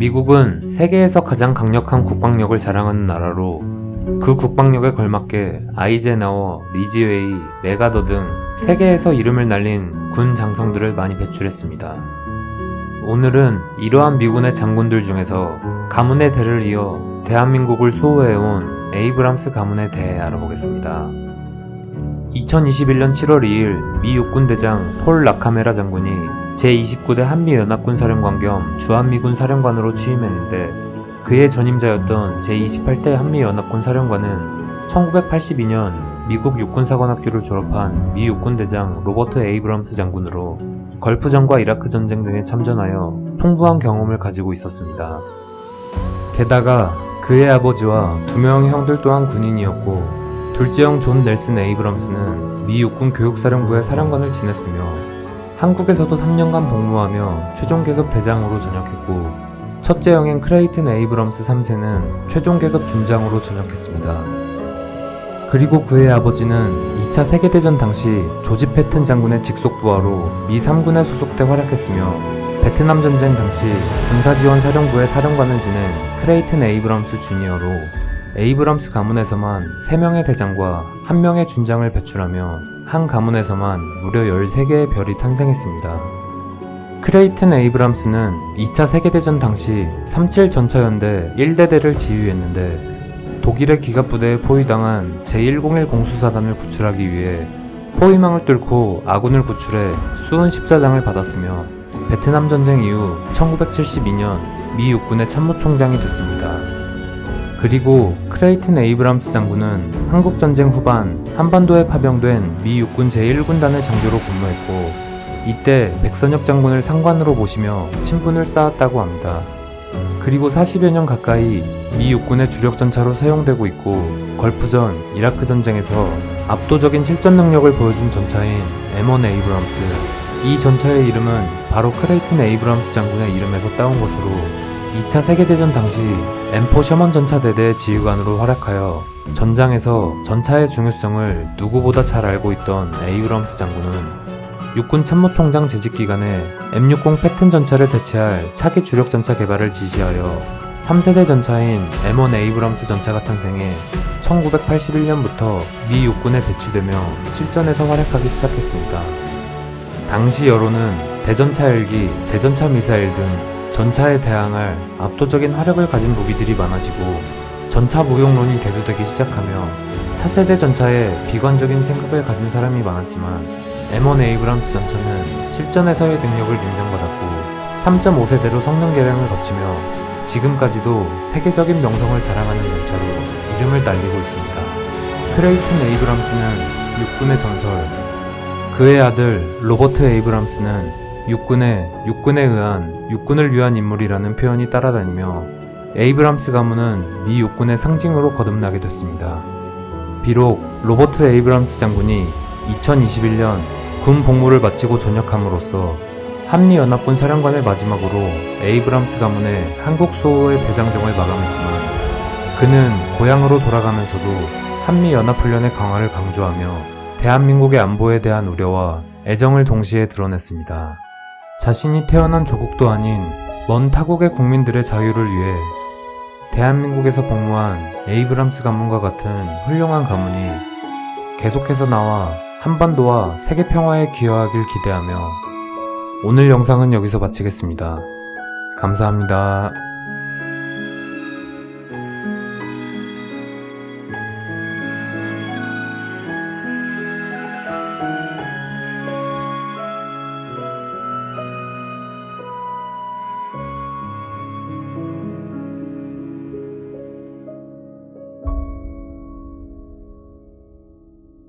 미국은 세계에서 가장 강력한 국방력을 자랑하는 나라로 그 국방력에 걸맞게 아이젠하워, 리지웨이, 메가더 등 세계에서 이름을 날린 군 장성들을 많이 배출했습니다. 오늘은 이러한 미군의 장군들 중에서 가문의 대를 이어 대한민국을 수호해온 에이브람스 가문에 대해 알아보겠습니다. 2021년 7월 2일 미 육군 대장 폴 라카메라 장군이 제29대 한미연합군 사령관 겸 주한미군 사령관으로 취임했는데 그의 전임자였던 제28대 한미연합군 사령관은 1982년 미국 육군사관학교를 졸업한 미 육군 대장 로버트 에이브람스 장군으로 걸프전과 이라크 전쟁 등에 참전하여 풍부한 경험을 가지고 있었습니다. 게다가 그의 아버지와 두 명의 형들 또한 군인이었고 둘째 형 존 넬슨 에이브럼스는 미 육군 교육사령부의 사령관을 지냈으며 한국에서도 3년간 복무하며 최종 계급 대장으로 전역했고 첫째 형인 크레이튼 에이브럼스 3세는 최종 계급 준장으로 전역했습니다. 그리고 그의 아버지는 2차 세계대전 당시 조지 패튼 장군의 직속 부하로 미 3군에 소속돼 활약했으며 베트남 전쟁 당시 군사지원사령부의 사령관을 지낸 크레이튼 에이브럼스 주니어로 에이브럼스 가문에서만 3명의 대장과 1명의 준장을 배출하며 한 가문에서만 무려 13개의 별이 탄생했습니다. 크레이튼 에이브람스는 2차 세계대전 당시 37 전차연대 1대대를 지휘했는데 독일의 기갑부대에 포위당한 제101 공수사단을 구출하기 위해 포위망을 뚫고 아군을 구출해 수은 십자장을 받았으며 베트남 전쟁 이후 1972년 미 육군의 참모총장이 됐습니다. 그리고 크레이튼 에이브람스 장군은 한국전쟁 후반 한반도에 파병된 미 육군 제1군단의 장교로 근무했고 이때 백선엽 장군을 상관으로 모시며 친분을 쌓았다고 합니다. 그리고 40여 년 가까이 미 육군의 주력 전차로 사용되고 있고 걸프전, 이라크 전쟁에서 압도적인 실전 능력을 보여준 전차인 M1 에이브람스. 이 전차의 이름은 바로 크레이튼 에이브람스 장군의 이름에서 따온 것으로 2차 세계대전 당시 M4 셔먼 전차대대의 지휘관으로 활약하여 전장에서 전차의 중요성을 누구보다 잘 알고 있던 에이브럼스 장군은 육군 참모총장 재직 기간에 M60 패튼 전차를 대체할 차기 주력 전차 개발을 지시하여 3세대 전차인 M1 에이브럼스 전차가 탄생해 1981년부터 미 육군에 배치되며 실전에서 활약하기 시작했습니다. 당시 여론은 대전차 헬기, 대전차 미사일 등 전차에 대항할 압도적인 화력을 가진 무기들이 많아지고 전차 무용론이 대두되기 시작하며 4세대 전차에 비관적인 생각을 가진 사람이 많았지만 M1 에이브람스 전차는 실전에서의 능력을 인정받았고 3.5세대로 성능 개량을 거치며 지금까지도 세계적인 명성을 자랑하는 전차로 이름을 날리고 있습니다. 크레이튼 에이브람스는 육군의 전설, 그의 아들 로버트 에이브람스는 육군의 육군에 의한 육군을 위한 인물이라는 표현이 따라다니며 에이브람스 가문은 미 육군의 상징으로 거듭나게 됐습니다. 비록 로버트 에이브람스 장군이 2021년 군 복무를 마치고 전역함으로써 한미연합군 사령관을 마지막으로 에이브람스 가문의 한국 수호의 대장정을 마감했지만 그는 고향으로 돌아가면서도 한미연합훈련의 강화를 강조하며 대한민국의 안보에 대한 우려와 애정을 동시에 드러냈습니다. 자신이 태어난 조국도 아닌 먼 타국의 국민들의 자유를 위해 대한민국에서 복무한 에이브람스 가문과 같은 훌륭한 가문이 계속해서 나와 한반도와 세계 평화에 기여하길 기대하며 오늘 영상은 여기서 마치겠습니다. 감사합니다.